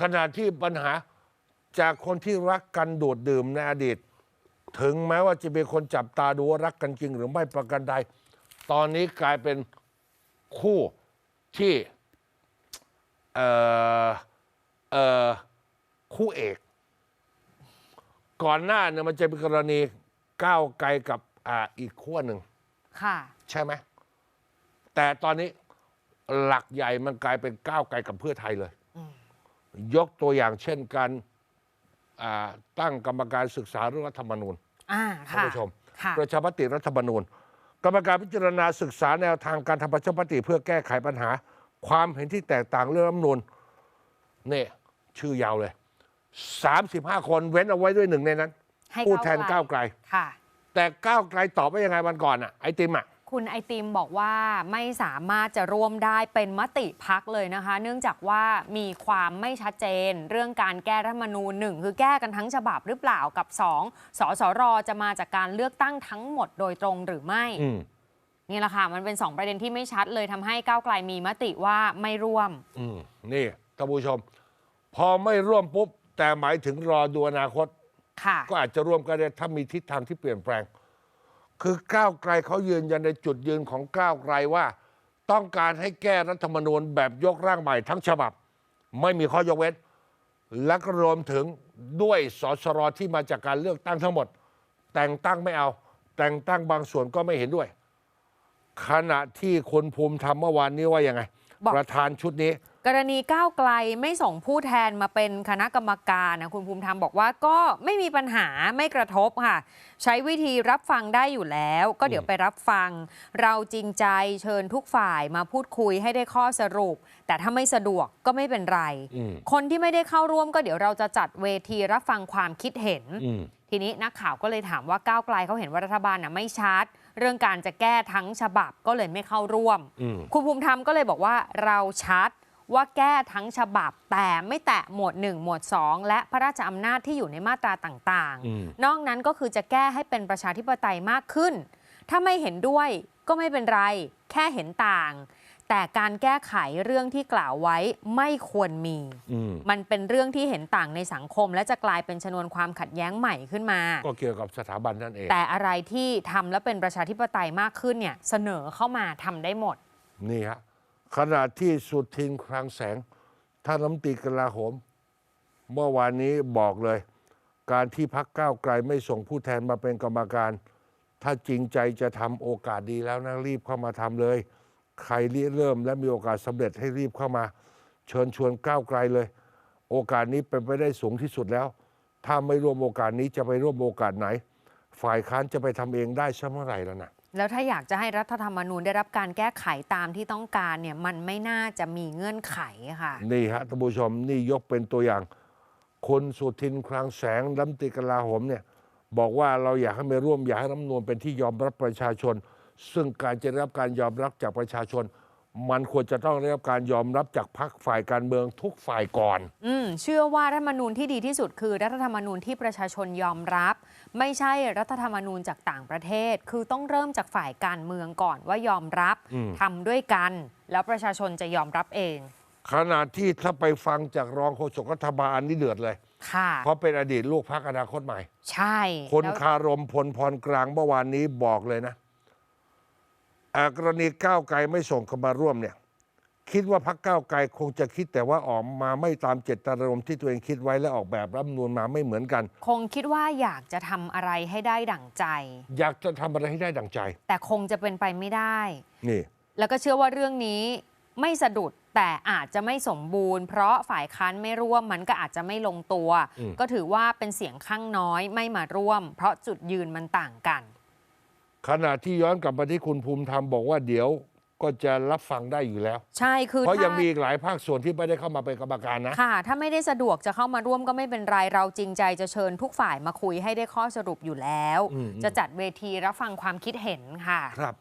ขณะที่ปัญหาจากคนที่รักกันโดดดื่มในอดีต ถึงแม้ว่าจะเป็นคนจับตาดูว่ารักกันจริงหรือไม่ประกันใด ตอนนี้กลายเป็นคู่ที่เอ่อเอ่อคู่เอก ก่อนหน้าเนี่ยมันจะเป็นกรณีก้าวไกลกับอ่าอีกขั้วหนึ่ง ค่ะ ใช่ไหม แต่ตอนนี้หลักใหญ่มันกลายเป็นก้าวไกลกับเพื่อไทยเลย ยกตัวอย่างเช่นการอ่าตั้งกรรมการศึกษาเรื่องรัฐธรรมนูญอ่าท่านค่ะผู้ชมค่ะประชามติรัฐธรรมนูญ กรรมการพิจารณาศึกษาแนวทางการทำประชามติเพื่อแก้ไขปัญหา ความเห็นที่แตกต่างเรื่องรัฐธรรมนูญนี่ชื่อยาวเลย 35 คนเว้นเอาไว้ด้วยหนึ่งในนั้นให้ผู้แทนก้าวไกลค่ะแต่ก้าวไกลตอบว่ายังไงวันก่อนอะไอติมอะ คุณไอติมบอกว่าไม่สามารถจะร่วมได้เป็นมติพักเลยนะคะ เนื่องจากว่ามีความไม่ชัดเจน เรื่องการแก้รัฐธรรมนูญหนึ่งคือแก้กันทั้งฉบับหรือเปล่ากับสองสสรจะมาจากการเลือกตั้งทั้งหมดโดยตรงหรือไม่อืมนี่แหละค่ะมันเป็น2ประเด็นที่ไม่ชัดเลยทำให้ก้าวไกลมีมติว่าไม่ร่วมอืมนี่ท่านผู้ชม พอไม่ร่วมปุ๊บแต่หมายถึงรอดูอนาคตค่ะก็อาจจะร่วมก็ได้ถ้ามีทิศทางที่เปลี่ยนแปลง คือก้าวไกลเขายืนยันในจุดยืนของก้าวไกลว่า ต้องการให้แก้รัฐธรรมนูญแบบยกร่างใหม่ทั้งฉบับ ไม่มีข้อยกเว้น และก็รวมถึงด้วยสสรที่มาจากการเลือกตั้งทั้งหมด แต่งตั้งไม่เอา แต่งตั้งบางส่วนก็ไม่เห็นด้วย ขณะที่คนภูมิธรรมเมื่อวานนี้ว่ายังไง บอก ประธานชุดนี้ กรณีก้าวไกลไม่ส่งผู้แทนมาเป็นคณะกรรมการนะคุณภูมิธรรมบอกว่าก็ไม่มีปัญหาไม่กระทบค่ะ ใช้วิธีรับฟังได้อยู่แล้ว ก็เดี๋ยวไปรับฟัง เราจริงใจเชิญทุกฝ่ายมาพูดคุยให้ได้ข้อสรุป แต่ถ้าไม่สะดวกก็ไม่เป็นไรอืมคนที่ไม่ได้เข้าร่วมก็เดี๋ยวเราจะจัดเวทีรับฟังความคิดเห็นอืมทีนี้นักข่าวก็เลยถามว่าก้าวไกลเขาเห็นว่ารัฐบาลน่ะไม่ชัดเรื่องการจะแก้ทั้งฉบับก็เลยไม่เข้าร่วมอืมคุณภูมิธรรมก็เลยบอกว่าเราชัด ว่าแก้ทั้งฉบับแต่ไม่แตะหมวด 1 หมวด 2 และพระราชอำนาจที่อยู่ในมาตราต่างอืมๆนอกนั้นก็คือจะแก้ให้เป็นประชาธิปไตยมากขึ้น ถ้าไม่เห็นด้วยก็ไม่เป็นไร แค่เห็นต่าง แต่การแก้ไขเรื่องที่กล่าวไว้ไม่ควรมีอืมมันเป็นเรื่องที่เห็นต่างในสังคม และจะกลายเป็นชนวนความขัดแย้งใหม่ขึ้นมา ก็เกี่ยวกับสถาบันนั่นเอง แต่อะไรที่ทำแล้วเป็นประชาธิปไตยมากขึ้นเนี่ยเสนอเข้ามาทำได้หมด นี่ฮะ ขณะที่สุทินคลังแสงท่านรัฐมนตรีกลาโหม เมื่อวานนี้บอกเลย การที่พักก้าวไกลไม่ส่งผู้แทนมาเป็นกรรมการ ถ้าจริงใจจะทำโอกาสดีแล้วนะรีบเข้ามาทำเลย ใครเริ่มและมีโอกาสสำเร็จให้รีบเข้ามา เชิญชวนก้าวไกลเลย โอกาสนี้เป็นไปได้สูงที่สุดแล้ว ถ้าไม่ร่วมโอกาสนี้จะไปร่วมโอกาสไหน ฝ่ายค้านจะไปทำเองได้ซะเมื่อไหร่แล้วนะ แล้วถ้าอยากจะให้รัฐธรรมนูญได้รับการแก้ไขตามที่ต้องการเนี่ยมันไม่น่าจะมีเงื่อนไขค่ะ นี่ฮะท่านผู้ชมนี่ยกเป็นตัวอย่างคนสุทินคลังแสงรัฐมนตรีกลาโหมเนี่ยบอกว่าเราอยากให้มาร่วมอยากให้รัฐมนูญเป็นที่ยอมรับประชาชน ซึ่งการจะได้รับการยอมรับจากประชาชน มันควรจะต้องได้รับการยอมรับจากพรรคฝ่ายการเมืองทุกฝ่ายก่อน อืมเชื่อว่ารัฐธรรมนูญที่ดีที่สุดคือ รัฐธรรมนูญที่ประชาชนยอมรับ ไม่ใช่รัฐธรรมนูญจากต่างประเทศ คือต้องเริ่มจากฝ่ายการเมืองก่อนว่ายอมรับอืม ทำด้วยกัน แล้วประชาชนจะยอมรับเองขณะที่ถ้าไปฟังจากรองโฆษกรัฐบาลอันนี้เดือดเลย ค่ะ เพราะเป็นอดีตลูกพรรคอนาคตใหม่ ใช่คนแล้วคารมพลพรกลางเมื่อวานนี้บอกเลยนะอ่า กรณีก้าวไกลไม่ส่งเข้ามาร่วมเนี่ยคิดว่าพรรคก้าวไกลคงจะคิดแต่ว่าออกมาไม่ตามเจตนารมณ์ที่ตัวเองคิดไว้และออกแบบรัฐธรรมนูญมาไม่เหมือนกัน คงคิดว่าอยากจะทำอะไรให้ได้ดั่งใจ อยากจะทำอะไรให้ได้ดังใจ แต่คงจะเป็นไปไม่ได้นี่ แล้วก็เชื่อว่าเรื่องนี้ไม่สะดุดแต่อาจจะไม่สมบูรณ์ เพราะฝ่ายค้านไม่ร่วมมันก็อาจจะไม่ลงตัวอืมก็ถือว่าเป็นเสียงข้างน้อยไม่มาร่วม เพราะจุดยืนมันต่างกัน ขณะที่ย้อนกลับมาที่คุณภูมิธรรมบอกว่าเดี๋ยวก็จะรับฟังได้อยู่แล้ว ใช่คือเพราะถ้ายังมีอีกหลายภาคส่วนที่ไม่ได้เข้ามาเป็นกรรมการนะ ค่ะ ถ้าไม่ได้สะดวกจะเข้ามาร่วมก็ไม่เป็นไร เราจริงใจจะเชิญทุกฝ่ายมาคุยให้ได้ข้อสรุปอยู่แล้วอืมจะจัดเวทีรับฟังความคิดเห็นค่ะ ครับ